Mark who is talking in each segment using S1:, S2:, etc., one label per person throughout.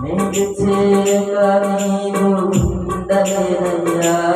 S1: నిలిచేయక నీవు ఉండలేదయ్యా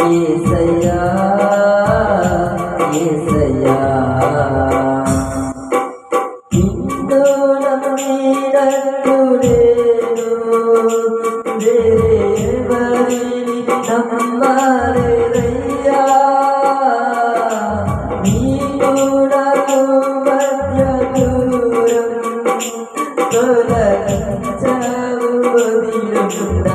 S1: ఏసయ్యా ఏసయ్యా హిందోళన మీద కూడేను దేవరిని నమ్మలేదయ్యా నీ కూడా మధ్య దూరం తొలగించావు వదిలుకుండాలేకా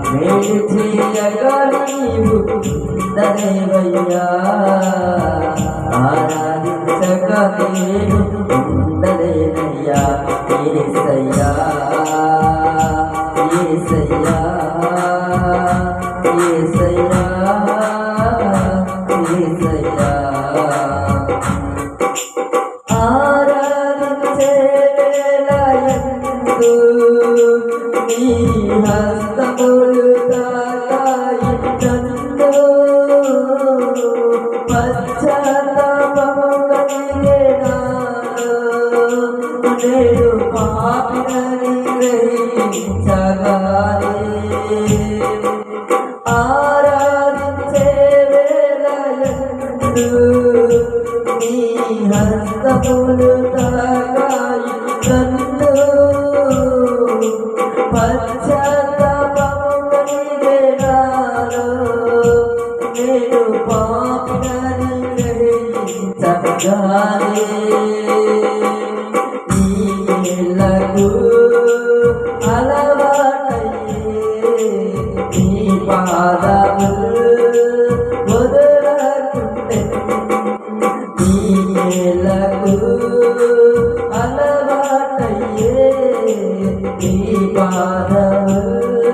S1: మేలు చేయక నీవు ఉండలేవయ్యా ఆరాధించక నేను ఉండలేనయ్యా ఏసయ్యా ఏసయ్యా ఏసయ్యా ఏసయ్యా ఆరాధించే నీ ఆరాధించే వేళలందు నీ హస్తములు తాగాయి కన్ను పశ్చాత్తాపమునిదేనాలో నేను పాపినని గ్రహించగానే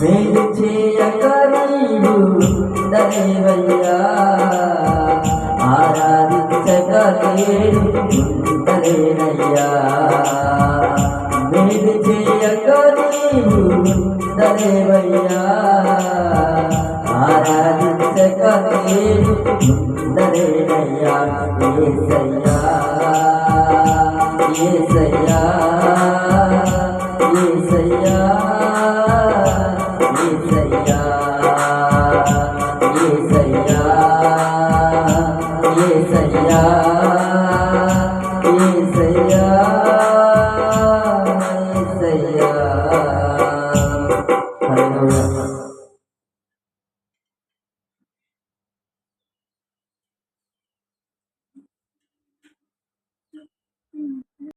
S1: మేలు చేయకరీడు దైవయ్యా ఆరాధించకలేడు దైవయ్యా మేలు చేయకరీడు దైవయ్యా ఆరాధించక నేను ఉండలేనయ్యా ఏసయ్యా ఏసయ్యా